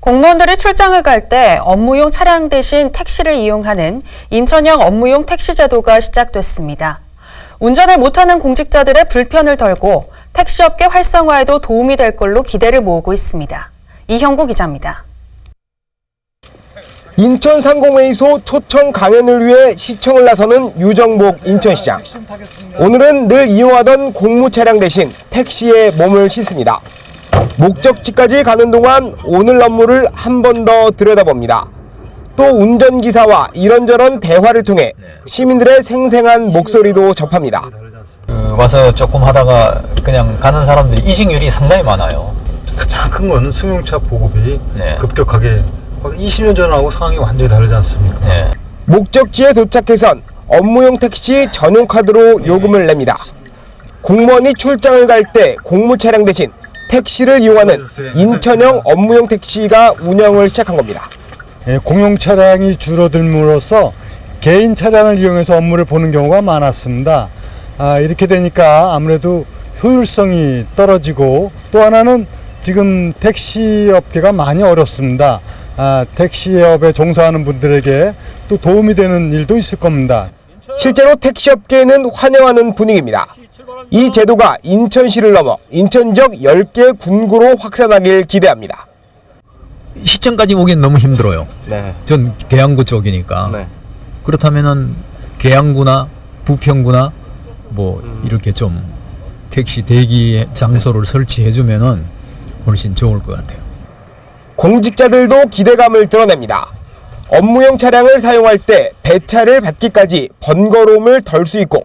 공무원들이 출장을 갈 때 업무용 차량 대신 택시를 이용하는 인천형 업무용 택시 제도가 시작됐습니다. 운전을 못하는 공직자들의 불편을 덜고 택시업계 활성화에도 도움이 될 걸로 기대를 모으고 있습니다. 이형구 기자입니다. 인천 상공회의소 초청 강연을 위해 시청을 나서는 유정복 인천시장. 오늘은 늘 이용하던 공무 차량 대신 택시에 몸을 싣습니다. 목적지까지 가는 동안 오늘 업무를 한 번 더 들여다봅니다. 또 운전기사와 이런저런 대화를 통해 시민들의 생생한 목소리도 접합니다. 그 와서 조금 하다가 그냥 가는 사람들이 이직률이 상당히 많아요. 가장 큰 거는 승용차 보급이 네. 급격하게 20년 전하고 상황이 완전히 다르지 않습니까? 예. 목적지에 도착해선 업무용 택시 전용 카드로 요금을 냅니다. 공무원이 출장을 갈 때 공무 차량 대신 택시를 이용하는 인천형 업무용 택시가 운영을 시작한 겁니다. 예, 공용 차량이 줄어들므로써 개인 차량을 이용해서 업무를 보는 경우가 많았습니다. 아, 이렇게 되니까 아무래도 효율성이 떨어지고 또 하나는 지금 택시 업계가 많이 어렵습니다. 아, 택시업에 종사하는 분들에게 또 도움이 되는 일도 있을 겁니다. 실제로 택시업계에는 환영하는 분위기입니다. 이 제도가 인천시를 넘어 인천 지역 10개 군구로 확산하길 기대합니다. 시청까지 오기엔 너무 힘들어요. 네. 전 계양구 쪽이니까. 네. 그렇다면은 계양구나 부평구나 뭐 이렇게 좀 택시 대기 장소를 설치해 주면은 훨씬 좋을 것 같아요. 공직자들도 기대감을 드러냅니다. 업무용 차량을 사용할 때 배차를 받기까지 번거로움을 덜 수 있고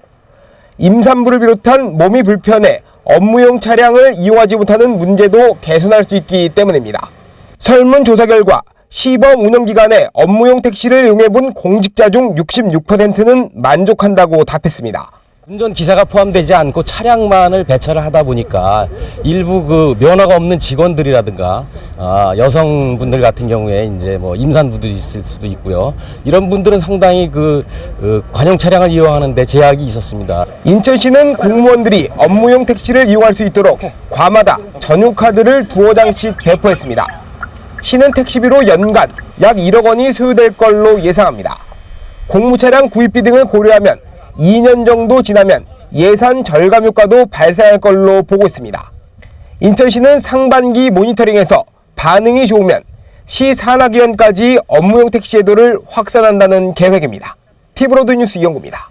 임산부를 비롯한 몸이 불편해 업무용 차량을 이용하지 못하는 문제도 개선할 수 있기 때문입니다. 설문조사 결과 시범 운영 기간에 업무용 택시를 이용해본 공직자 중 66%는 만족한다고 답했습니다. 운전 기사가 포함되지 않고 차량만을 배차를 하다 보니까 일부 그 면허가 없는 직원들이라든가 아, 여성분들 같은 경우에 이제 뭐 임산부들이 있을 수도 있고요. 이런 분들은 상당히 그, 그 관용 차량을 이용하는데 제약이 있었습니다. 인천시는 공무원들이 업무용 택시를 이용할 수 있도록 과마다 전용 카드를 두어 장씩 배포했습니다. 시는 택시비로 연간 약 1억 원이 소요될 걸로 예상합니다. 공무차량 구입비 등을 고려하면 2년 정도 지나면 예산 절감 효과도 발생할 걸로 보고 있습니다. 인천시는 상반기 모니터링에서 반응이 좋으면 시 산하기관까지 업무용 택시 제도를 확산한다는 계획입니다. 티브로드 뉴스 이영구입니다.